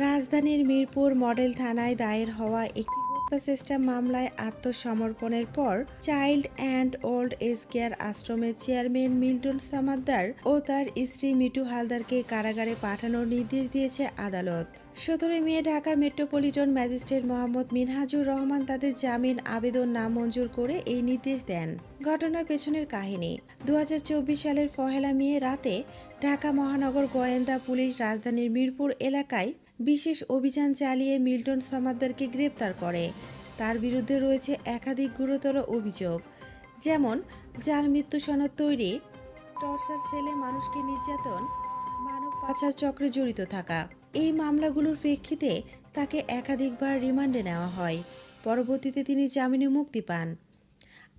রাজধানীর মিরপুর মডেল থানায় দায়ের হওয়া একটি হত্যা চেষ্টা মামলায় আত্মসমর্পণের পর child and old age care আশ্রমের চেয়ারম্যান মিল্টন সামাদ্দার ও তার স্ত্রী মিটু হালদারকে কারাগারে পাঠানোর নির্দেশ দিয়েছে আদালত। সতেরোই মে ঢাকার মেট্রোপলিটন ম্যাজিস্ট্রেট মোহাম্মদ মিনহাজুর রহমান তাদের জামিন আবেদন নামঞ্জুর করে এই নির্দেশ দেন। ঘটনার পেছনের কাহিনী। দু হাজার চব্বিশ সালের পহেলা মে রাতে ঢাকা মহানগর গোয়েন্দা পুলিশ রাজধানীর মিরপুর এলাকায় বিশেষ অভিযান চালিয়ে মিল্টন সামাদ্দারকে গ্রেপ্তার করে। তার বিরুদ্ধে রয়েছে একাধিক গুরুতর অভিযোগ, যেমন, যার মৃত্যু সনদ তৈরি, টর্চার সেলে মানুষকে নির্যাতন, মানব পাচার চক্রে জড়িত থাকা। এই মামলাগুলোর প্রেক্ষিতে তাকে একাধিকবার রিমান্ডে নেওয়া হয়। পরবর্তীতে তিনি জামিনে মুক্তি পান।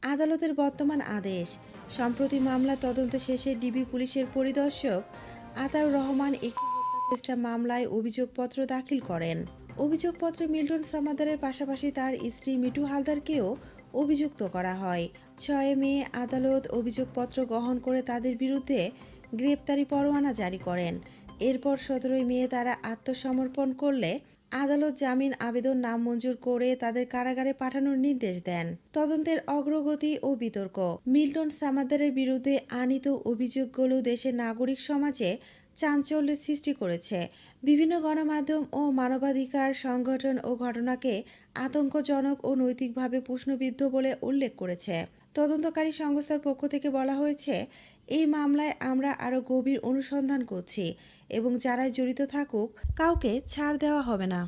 আদালতের বর্তমান আদেশ, সম্প্রতি মামলা তদন্ত শেষে ডিবি পুলিশের পরিদর্শক আতাউর রহমান একটি চেষ্টা মামলায় অভিযোগপত্র দাখিল করেন। অভিযোগপত্রে মিল্টন সামাদারের পাশাপাশি তার স্ত্রী মিটু হালদারকেও অভিযুক্ত করা হয়। ছয় মে আদালত অভিযোগপত্র গ্রহণ করে তাদের বিরুদ্ধে গ্রেপ্তারি পরোয়ানা জারি করেন। এরপর সতেরোই মে তারা আত্মসমর্পণ করলে আদালত জামিন আবেদন নামঞ্জুর করে তাদের কারাগারে পাঠানোর নির্দেশ দেন। তদন্তের অগ্রগতি ও বিতর্ক। মিল্টন সামাদারের বিরুদ্ধে আনিত অভিযোগগুলো দেশের নাগরিক সমাজে চাঞ্চল্যের সৃষ্টি করেছে। বিভিন্ন গণমাধ্যম ও মানবাধিকার সংগঠন ও ঘটনাকে আতঙ্কজনক ও নৈতিকভাবে প্রশ্নবিদ্ধ বলে উল্লেখ করেছে। তদন্তকারী সংস্থার পক্ষ থেকে বলা হয়েছে, এই মামলায় আমরা আরও গভীর অনুসন্ধান করছি এবং যারাই জড়িত থাকুক, কাউকে ছাড় দেওয়া হবে না।